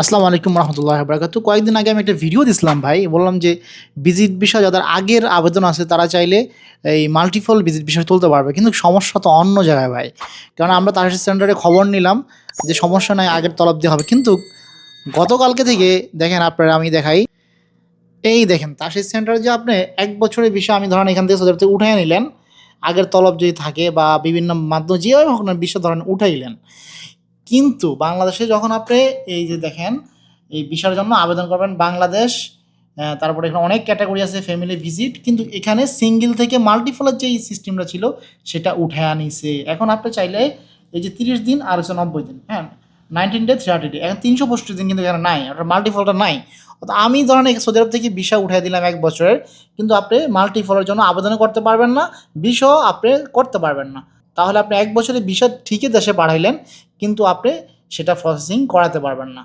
আসসালামু আলাইকুম রহমতুল্লাহ বরকাত কয়েকদিন আগে আমি একটা ভিডিও দিছিলাম ভাই, বললাম যে ভিজিট বিষয় যাদের আগের আবেদন আছে তারা চাইলে এই মাল্টিপল ভিজিট বিষয় তুলতে পারবে। কিন্তু সমস্যা তো অন্য জায়গায় ভাই। কারণ আমরা তার সেন্টারে খবর নিলাম যে সমস্যা নাই, আগের তলব দিয়ে হবে। কিন্তু গতকালকে থেকে দেখেন আপনারা, আমি দেখাই। এই দেখেন তাসির সেন্টারে যে আপনি এক বছরের বিষয় আমি ধরেন এখান থেকে থেকে উঠাই নিলেন, আগের তলব যদি থাকে বা বিভিন্ন মাধ্যম যেভাবে হোক না বিশ্ব ধরেন উঠাইলেন। কিন্তু বাংলাদেশে যখন আপনি এই যে দেখেন, এই বিষয়ের জন্য আবেদন করবেন বাংলাদেশ তারপরে এখানে অনেক ক্যাটাগরি আছে ফ্যামিলি ভিজিট কিন্তু এখানে সিঙ্গেল থেকে মাল্টিফলের যে সিস্টেমটা ছিল, সেটা উঠে আনিছে। এখন আপনি চাইলে এই যে তিরিশ দিন আর হচ্ছে নব্বই দিন হ্যাঁ? নাইনটিন ডে থার্টি ডে এখন তিনশো পঁয়ষট্টি দিন কিন্তু এখানে নাই ওটা মাল্টিফলটা নাই। আমি ধরেন সৌদি আরব থেকে বিষা উঠে দিলাম এক বছরের, কিন্তু আপনি মাল্টিফলের জন্য আবেদন করতে পারবেন না বিষও আপনি করতে পারবেন না। তাহলে আপনি এক বছরে বিষয় ঠিকই দেশে পাঠাইলেন কিন্তু আপনি সেটা প্রসেসিং করাতে পারবেন না।